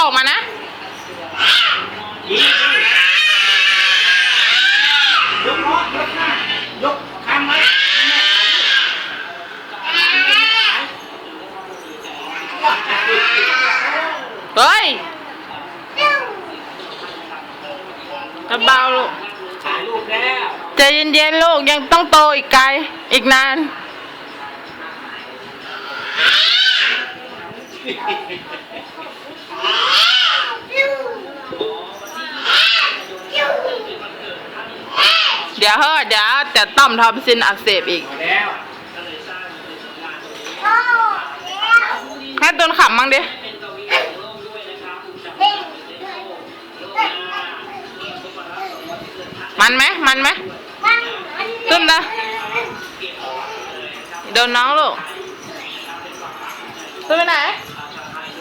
ออกมานะยกล้อยกหน้ายกข้างไว้เฮ้ยกระเบาลูกใจเย็นๆลูกยังต้องโตอีกไกล อีกนาน เดี๋ยวเฮ้อเดี๋ยวจะต้อมทอมซินอักเสบอีกแล้วให้ต้นขำมั้งดิมันไหมมันไหมตุ้มนะโดนน้องลูกตุ้มไปไหน